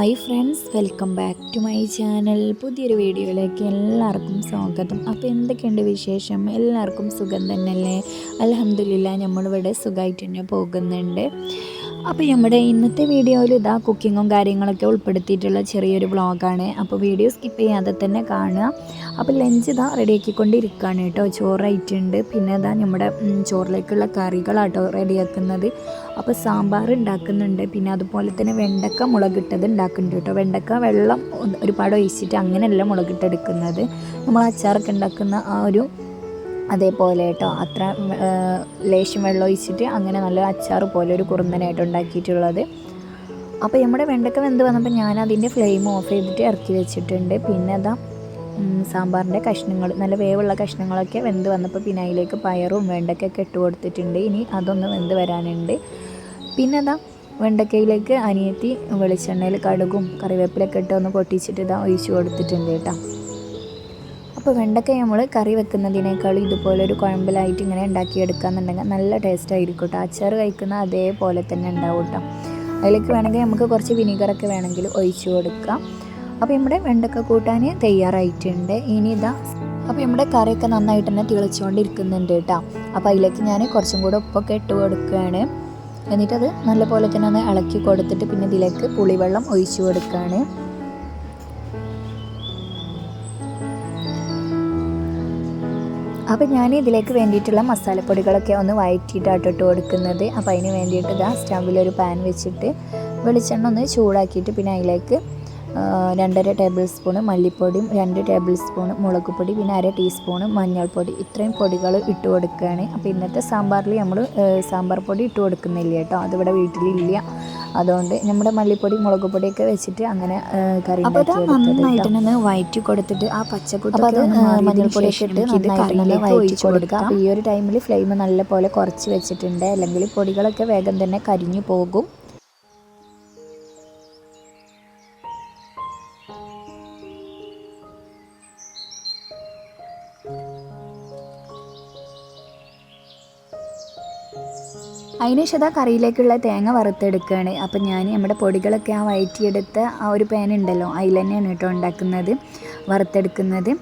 Hi friends welcome back to my channel. പുതിയൊരു വീഡിയോയിലേക്ക് എല്ലാവർക്കും സ്വാഗതം. അപ്പോൾ എന്തൊക്കെയുണ്ട് വിശേഷം? എല്ലാവർക്കും സുഖം തന്നെയല്ലേ? അലഹമില്ല നമ്മളിവിടെ സുഖമായിട്ട് തന്നെ പോകുന്നുണ്ട്. അപ്പോൾ നമ്മുടെ ഇന്നത്തെ വീഡിയോയിൽ ഇതാ കുക്കിങ്ങും കാര്യങ്ങളൊക്കെ ഉൾപ്പെടുത്തിയിട്ടുള്ള ചെറിയൊരു വ്ളോഗാണ്. അപ്പോൾ വീഡിയോ സ്കിപ്പ് ചെയ്യാതെ തന്നെ കാണുക. അപ്പോൾ ലഞ്ച് ഇതാ റെഡിയാക്കിക്കൊണ്ടിരിക്കുകയാണ് കേട്ടോ. ചോറായിട്ടുണ്ട്. പിന്നെ ഇതാ നമ്മുടെ ചോറിലേക്കുള്ള കറികളാട്ടോ റെഡിയാക്കുന്നത്. അപ്പോൾ സാമ്പാർ ഉണ്ടാക്കുന്നുണ്ട്. പിന്നെ അതുപോലെ തന്നെ വെണ്ടക്ക മുളകിട്ടത് ഉണ്ടാക്കുന്നുണ്ട് കേട്ടോ. വെണ്ടക്ക വെള്ളം ഒരുപാട് ഒഴിച്ചിട്ട് അങ്ങനെയല്ല മുളകിട്ടെടുക്കുന്നത്. നമ്മൾ അച്ചാറൊക്കെ ഉണ്ടാക്കുന്ന ആ ഒരു അതേപോലെ കേട്ടോ അത്ര ലേശം വെള്ളം ഒഴിച്ചിട്ട് അങ്ങനെ നല്ല അച്ചാർ പോലെ ഒരു കുറുന്നനായിട്ട് ഉണ്ടാക്കിയിട്ടുള്ളത്. അപ്പോൾ നമ്മുടെ വെണ്ടക്ക വെന്ത് വന്നപ്പോൾ ഞാൻ അതിന്റെ ഫ്ലെയിം ഓഫ് ചെയ്തിട്ട് ഇറക്കി വെച്ചിട്ടുണ്ട്. പിന്നെ അതാ സാമ്പാറിന്റെ കഷ്ണങ്ങൾ നല്ല വേവുള്ള കഷ്ണങ്ങളൊക്കെ വെന്ത് വന്നപ്പോൾ പിന്നെ അതിലേക്ക് പയറും വെണ്ടക്കൊക്കെ ഇട്ട് കൊടുത്തിട്ടുണ്ട്. ഇനി അതൊന്ന് വെന്ത് വരാനുണ്ട്. പിന്നെ അതാ വെണ്ടക്കയിലേക്ക് അനിയത്തി വെളിച്ചെണ്ണയിൽ കടുകും കറിവേപ്പിലൊക്കെ ഇട്ട് ഒന്ന് പൊട്ടിച്ചിട്ട് ഇതാ ഒഴിച്ചു കൊടുത്തിട്ടുണ്ട് കേട്ടോ. അപ്പോൾ വെണ്ടക്ക നമ്മൾ കറി വെക്കുന്നതിനേക്കാൾ ഇതുപോലെ ഒരു കുഴമ്പിലായിട്ട് ഇങ്ങനെ ഉണ്ടാക്കിയെടുക്കാന്നുണ്ടെങ്കിൽ നല്ല ടേസ്റ്റ് ആയിരിക്കും കേട്ടോ അച്ചാർ കഴിക്കുന്ന അതേപോലെ തന്നെ ഉണ്ടാവും കേട്ടോ അതിലേക്ക് വേണമെങ്കിൽ നമുക്ക് കുറച്ച് വിനീഗറൊക്കെ വേണമെങ്കിൽ ഒഴിച്ചു കൊടുക്കാം. അപ്പോൾ നമ്മുടെ വെണ്ടക്ക കൂട്ടാൻ തയ്യാറായിട്ടുണ്ട്. ഇനി ഇതാ അപ്പോൾ നമ്മുടെ കറിയൊക്കെ നന്നായിട്ട് തന്നെ തിളച്ചുകൊണ്ടിരിക്കുന്നുണ്ട് കേട്ടോ അപ്പോൾ അതിലേക്ക് ഞാൻ കുറച്ചും കൂടെ ഉപ്പൊക്കെ ഇട്ട് കൊടുക്കുകയാണ്. എന്നിട്ടത് നല്ലപോലെ തന്നെ ഒന്ന് ഇളക്കി കൊടുത്തിട്ട് പിന്നെ ഇതിലേക്ക് പുളിവെള്ളം ഒഴിച്ചു കൊടുക്കുകയാണ്. അപ്പോൾ ഞാൻ ഇതിലേക്ക് വേണ്ടിയിട്ടുള്ള മസാലപ്പൊടികളൊക്കെ ഒന്ന് വഴറ്റിയിട്ടാട്ടോ ഇട്ട് കൊടുക്കുന്നത്. അപ്പോൾ അതിന് വേണ്ടിയിട്ട് ഇതാ സ്റ്റൗവിലൊരു പാൻ വെച്ചിട്ട് വെളിച്ചെണ്ണ ഒന്ന് ചൂടാക്കിയിട്ട് പിന്നെ അതിലേക്ക് രണ്ടര ടേബിൾ സ്പൂൺ മല്ലിപ്പൊടിയും രണ്ട് ടേബിൾ സ്പൂൺ മുളക് പൊടി പിന്നെ അര ടീസ്പൂൺ മഞ്ഞൾപ്പൊടി. ഇത്രയും പൊടികൾ ഇട്ട് കൊടുക്കുകയാണ്. അപ്പോൾ ഇന്നത്തെ സാമ്പാറിൽ നമ്മൾ സാമ്പാർ പൊടി ഇട്ട് കൊടുക്കുന്നില്ല കേട്ടോ. അതിവിടെ വീട്ടിലില്ല. അതുകൊണ്ട് നമ്മുടെ മല്ലിപ്പൊടി മുളക് പൊടിയൊക്കെ വെച്ചിട്ട് അങ്ങനെ കറി അപ്പോൾ നന്നായിട്ട് ഒന്ന് വയറ്റി കൊടുത്തിട്ട് ആ മാറിയതിന് മഞ്ഞൾപ്പൊടിയൊക്കെ ഇട്ട് നന്നായിട്ട് ഒഴിച്ച് കൊടുക്കുക അപ്പോൾ ഈ ഒരു ടൈമിൽ ഫ്ലെയിം നല്ല പോലെ കുറച്ച് വെച്ചിട്ടുണ്ട്. അല്ലെങ്കിൽ പൊടികളൊക്കെ വേഗം തന്നെ കരിഞ്ഞു പോകും. അതിനുശേഷം കറിയിലേക്കുള്ള തേങ്ങ വറുത്തെടുക്കുകയാണ്. അപ്പം ഞാൻ നമ്മുടെ പൊടികളൊക്കെ ആ വയറ്റിയെടുത്ത് ആ ഒരു പാൻ ഉണ്ടല്ലോ അതിൽ തന്നെയാണ് കേട്ടോ ഉണ്ടാക്കുന്നത് വറുത്തെടുക്കുന്നത്.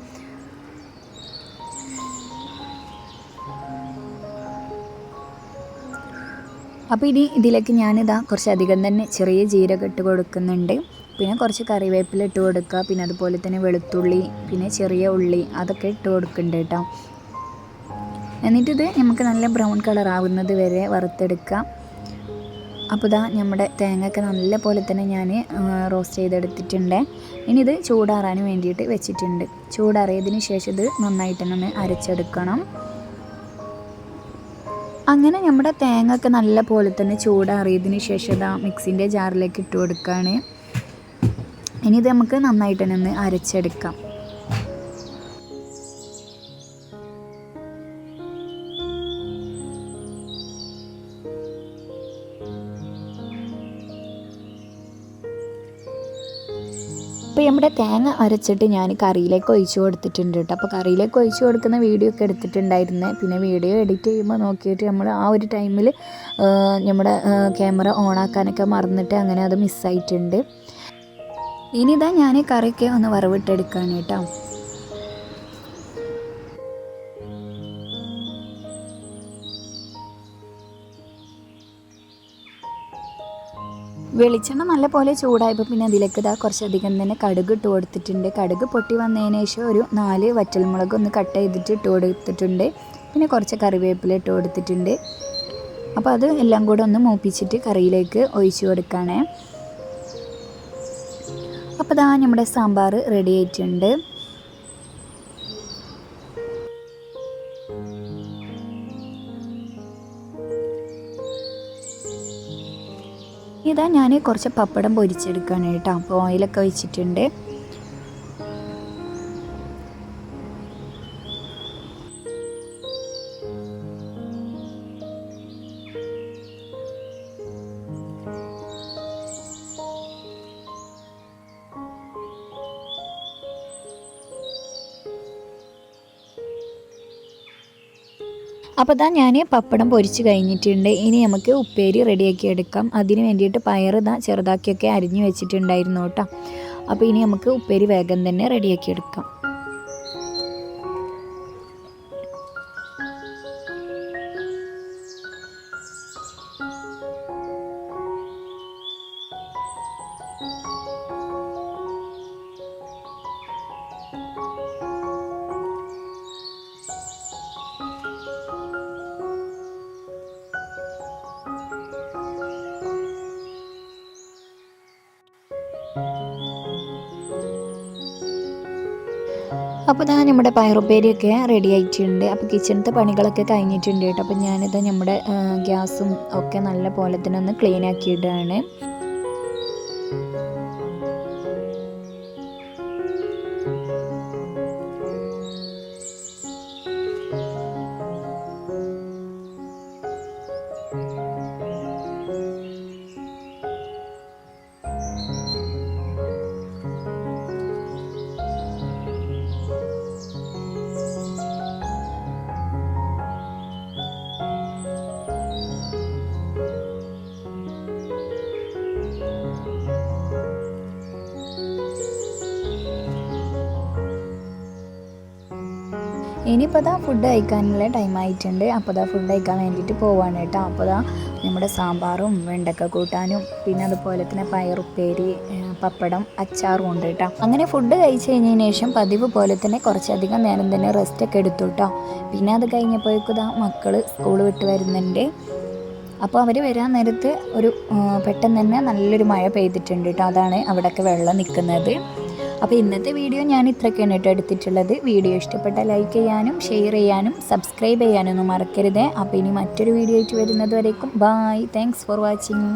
അപ്പോൾ ഇനി ഇതിലേക്ക് ഞാനിതാ കുറച്ചധികം തന്നെ ചെറിയ ജീരകം ഇട്ട് കൊടുക്കുന്നുണ്ട്. പിന്നെ കുറച്ച് കറിവേപ്പില ഇട്ട് കൊടുക്കുക. പിന്നെ അതുപോലെ തന്നെ വെളുത്തുള്ളി പിന്നെ ചെറിയ ഉള്ളി അതൊക്കെ ഇട്ട് കൊടുക്കുന്നുണ്ട് കേട്ടോ. എന്നിട്ടിത് നമുക്ക് നല്ല ബ്രൗൺ കളർ ആവുന്നത് വരെ വറുത്തെടുക്കാം. അപ്പോൾ ഇതാ നമ്മുടെ തേങ്ങയൊക്കെ നല്ല പോലെ തന്നെ ഞാൻ റോസ്റ്റ് ചെയ്തെടുത്തിട്ടുണ്ട്. ഇനി ഇത് ചൂടാറാൻ വേണ്ടിയിട്ട് വെച്ചിട്ടുണ്ട്. ചൂടാറിയതിന് ശേഷം ഇത് നന്നായിട്ട് തന്നെ അരച്ചെടുക്കണം. അങ്ങനെ നമ്മുടെ തേങ്ങ ഒക്കെ നല്ല പോലെ തന്നെ ചൂടാറിയതിന് ശേഷം ഇതാ മിക്സിന്റെ ജാറിലേക്ക് ഇട്ട് കൊടുക്കുകയാണ്. ഇനി ഇത് നമുക്ക് നന്നായിട്ട് തന്നെ ഒന്ന് അരച്ചെടുക്കാം. അപ്പോൾ നമ്മുടെ തേങ്ങ അരച്ചിട്ട് ഞാൻ കറിയിലേക്ക് ഒഴിച്ച് കൊടുത്തിട്ടുണ്ട് കേട്ടോ. അപ്പോൾ കറിയിലേക്ക് ഒഴിച്ച് കൊടുക്കുന്ന വീഡിയോ ഒക്കെ എടുത്തിട്ടുണ്ടായിരുന്നേ. പിന്നെ വീഡിയോ എഡിറ്റ് ചെയ്യുമ്പോൾ നോക്കിയിട്ട് നമ്മൾ ആ ഒരു ടൈമിൽ നമ്മുടെ ക്യാമറ ഓണാക്കാനൊക്കെ മറന്നിട്ട് അങ്ങനെ അത് മിസ്സായിട്ടുണ്ട് ഇനിതാ ഞാൻ കറിയൊക്കെ ഒന്ന് വറവിട്ടെടുക്കാൻ കേട്ടോ വെളിച്ചെണ്ണ നല്ല പോലെ ചൂടായപ്പോൾ പിന്നെ അതിലേക്ക് ഇതാ കുറച്ചധികം തന്നെ കടുക് ഇട്ട് കൊടുത്തിട്ടുണ്ട്. കടുക് പൊട്ടി വന്നതിന് ശേഷം ഒരു നാല് വറ്റൽമുളക് ഒന്ന് കട്ട് ചെയ്തിട്ട് ഇട്ട് കൊടുത്തിട്ടുണ്ട്. പിന്നെ കുറച്ച് കറിവേപ്പില ഇട്ട് കൊടുത്തിട്ടുണ്ട്. അപ്പോൾ അത് എല്ലാം കൂടെ ഒന്ന് മൂപ്പിച്ചിട്ട് കറിയിലേക്ക് ഒഴിച്ചു കൊടുക്കുകയാണേ അപ്പോൾ ഇതാ നമ്മുടെ സാമ്പാർ റെഡി ആയിട്ടുണ്ട്. ഇതാ ഞാൻ കുറച്ച് പപ്പടം പൊരിച്ചെടുക്കുകയാണ് അപ്പോൾ ഓയിലൊക്കെ ഒഴിച്ചിട്ടുണ്ട് അപ്പോൾ ഇതാ ഞാൻ പപ്പടം പൊരിച്ച് കഴിഞ്ഞിട്ടുണ്ട്. ഇനി നമുക്ക് ഉപ്പേരി റെഡിയാക്കി എടുക്കാം. അതിന് വേണ്ടിയിട്ട് പയർ ഇതാ ചെറുതാക്കിയൊക്കെ അരിഞ്ഞു വെച്ചിട്ടുണ്ടായിരുന്നു കേട്ടോ. അപ്പോൾ ഇനി നമുക്ക് ഉപ്പേരി വേഗം തന്നെ റെഡിയാക്കി എടുക്കാം. അപ്പോൾ ഞാൻ നമ്മുടെ പയറുപ്പേരിയൊക്കെ റെഡി ആയിട്ടുണ്ട്. അപ്പോൾ കിച്ചണത്തെ പണികളൊക്കെ കഴിഞ്ഞിട്ടുണ്ട് കേട്ടോ. അപ്പോൾ ഞാനിത് നമ്മുടെ ഗ്യാസും ഒക്കെ നല്ല പോലെ തന്നെ ഒന്ന് ക്ലീൻ ആക്കിയിട്ടാണ് ഇനിയിപ്പോൾ അതാ ഫുഡ് കഴിക്കാനുള്ള ടൈം ആയിട്ടുണ്ട്. അപ്പോൾ അതാ ഫുഡ് കഴിക്കാൻ വേണ്ടിയിട്ട് പോവാണ് കേട്ടോ. അപ്പോൾ അതാ നമ്മുടെ സാമ്പാറും വെണ്ടക്ക കൂട്ടാനും പിന്നെ അതുപോലെ തന്നെ പയറുപ്പേരി പപ്പടം അച്ചാറും ഉണ്ട് കേട്ടോ. അങ്ങനെ ഫുഡ് കഴിച്ച് കഴിഞ്ഞതിന് ശേഷം പതിവ് പോലെ തന്നെ കുറച്ചധികം നേരം തന്നെ റെസ്റ്റ് ഒക്കെ എടുത്തു കേട്ടോ. പിന്നെ അത് കഴിഞ്ഞപ്പോഴേക്കും ദാ മക്കൾ സ്കൂൾ വിട്ട് വരുന്നുണ്ട്. അപ്പോൾ അവർ വരാൻ നേരത്ത് ഒരു പെട്ടെന്ന് തന്നെ നല്ലൊരു മഴ പെയ്തിട്ടുണ്ട് കേട്ടോ. അതാണ് അവിടെയൊക്കെ വെള്ളം നിൽക്കുന്നത്. അപ്പോൾ ഇന്നത്തെ വീഡിയോ ഞാൻ ഇത്രയൊക്കെയാണ് കേട്ടോ എടുത്തിട്ടുള്ളത്. വീഡിയോ ഇഷ്ടപ്പെട്ട ലൈക്ക് ചെയ്യാനും ഷെയർ ചെയ്യാനും സബ്സ്ക്രൈബ് ചെയ്യാനൊന്നും മറക്കരുതേ. അപ്പോൾ ഇനി മറ്റൊരു വീഡിയോ ആയിട്ട് വരുന്നത് വരേക്കും. Bye thanks for watching